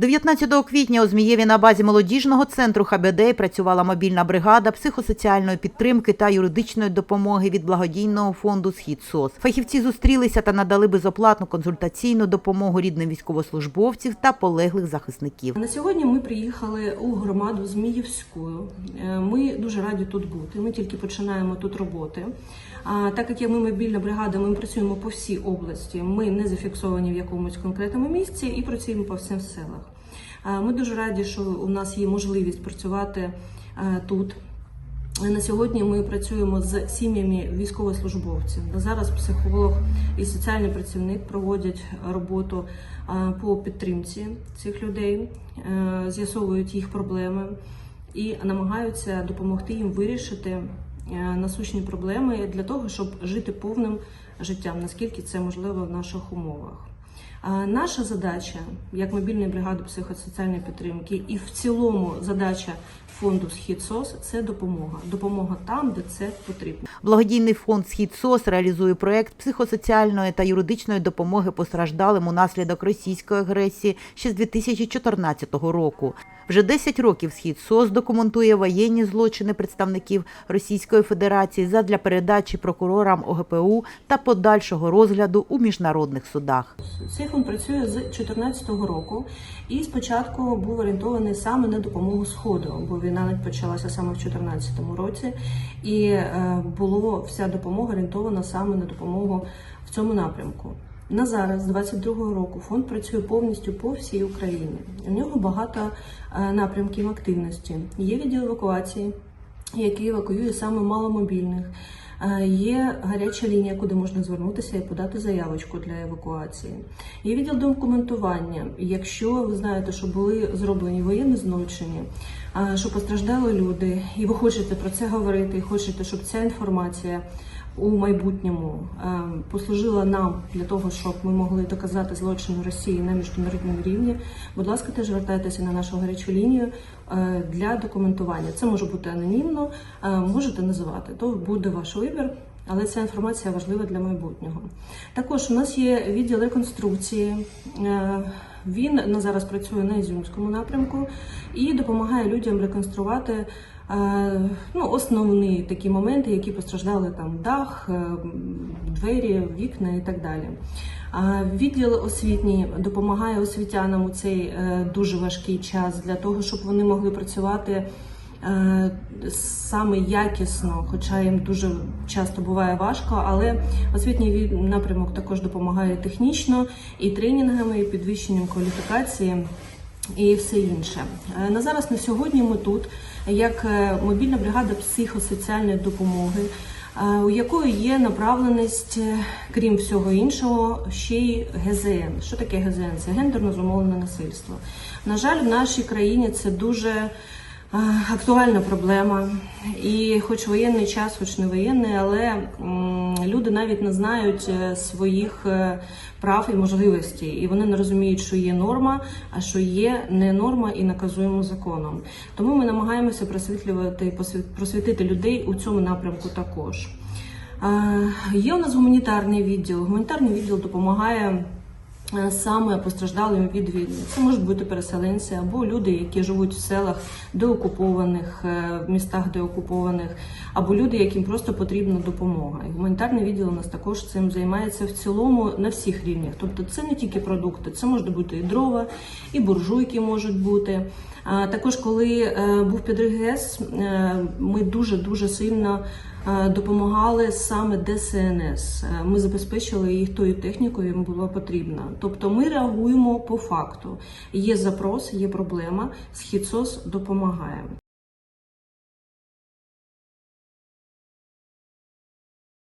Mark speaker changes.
Speaker 1: 19 квітня у Змієві на базі молодіжного центру ХБД працювала мобільна бригада психосоціальної підтримки та юридичної допомоги від благодійного фонду Схід СОС. Фахівці зустрілися та надали безоплатну консультаційну допомогу рідним військовослужбовців та полеглих захисників.
Speaker 2: На сьогодні ми приїхали у громаду Зміївську. Е, Ми дуже раді тут бути. Ми тільки починаємо тут роботи. А так як ми мобільна бригада, ми працюємо по всій області. Ми не зафіксовані в якомусь конкретному місці і працюємо по всім селах. А Ми дуже раді, що у нас є можливість працювати е, тут. На сьогодні ми працюємо з сім'ями військовослужбовців. Зараз психолог і соціальний працівник проводять роботу по підтримці цих людей, е, з'ясовують їх проблеми і намагаються допомогти їм вирішити е, насущні проблеми для того, щоб жити повним життям, наскільки це можливо в наших умовах. Наша задача як мобільної бригади психосоціальної підтримки, і в цілому задача фонду Схід СОС це допомога. Допомога там, де це потрібно.
Speaker 1: Благодійний фонд Схід СОС реалізує проект психосоціальної та юридичної допомоги постраждалим унаслідок російської агресії ще з 2014 року. Вже 10 років Схід СОС документує воєнні злочини представників Російської Федерації задля передачі прокурорам ОГПУ та подальшого розгляду у міжнародних судах.
Speaker 2: Цей фонд працює з 2014 року і спочатку був орієнтований саме на допомогу Сходу, бо війна почалася саме в 2014 році, і е, було вся допомога орієнтована саме на допомогу в цьому напрямку. На зараз, з 22-го року, фонд працює повністю по всій Україні. У нього багато е, напрямків активності. Є відділ евакуації, який евакуює саме маломобільних. Е, Є гаряча лінія, куди можна звернутися і подати заявочку для евакуації. Є відділ документування. Якщо ви знаєте, що були зроблені воєнні злочини, е, що постраждали люди, і ви хочете про це говорити, і хочете, щоб ця інформація у майбутньому е, послужила нам для того, щоб ми могли доказати злочин Росії на міжнародному рівні. Будь ласка, теж звертайтеся на нашу гарячу лінію е, для документування. Це може бути анонімно, е, можете називати, то буде ваш вибір. Але ця інформація важлива для майбутнього. Також у нас є відділ реконструкції. Він на зараз працює на Ізюмському напрямку і допомагає людям реконструвати е, ну, основні такі моменти, які постраждали там дах, е, двері, вікна і так далі. Відділ освітній допомагає освітянам у цей е, дуже важкий час для того, щоб вони могли працювати саме якісно, хоча їм дуже часто буває важко, але освітній напрямок також допомагає технічно і тренінгами, і підвищенням кваліфікації. І все інше Е, на зараз на сьогодні ми тут, як е, мобільна бригада психосоціальної допомоги, е, у якої є направленість, е, крім всього іншого, ще й ГЗН. Що таке ГЗН? Це гендерно зумовлене насильство. На жаль, в нашій країні це дуже е, актуальна проблема. І хоч воєнний час, хоч не воєнний, але люди навіть не знають е, своїх е, прав і можливостей, і вони не розуміють, що є норма, а що є не норма і наказуємо законом. Тому ми намагаємося просвітлювати просвітити людей у цьому напрямку також. Є у нас гуманітарний відділ. Гуманітарний відділ допомагає саме постраждалим від війни. Це можуть бути переселенці або люди, які живуть в селах деокупованих, е, в містах деокупованих, або люди, яким просто потрібна допомога. І гуманітарний відділ у нас також цим займається в цілому на всіх рівнях. Тобто, це не тільки продукти, це можуть бути і дрова, і буржуйки можуть бути. Також, коли е, був підрив ГЕС, е, ми дуже дуже сильно е, допомагали саме ДСНС. Е, Ми забезпечили їх тою технікою, їм було потрібно. Тобто, ми реагуємо по факту. Є запрос, є проблема. Східсос допомагає.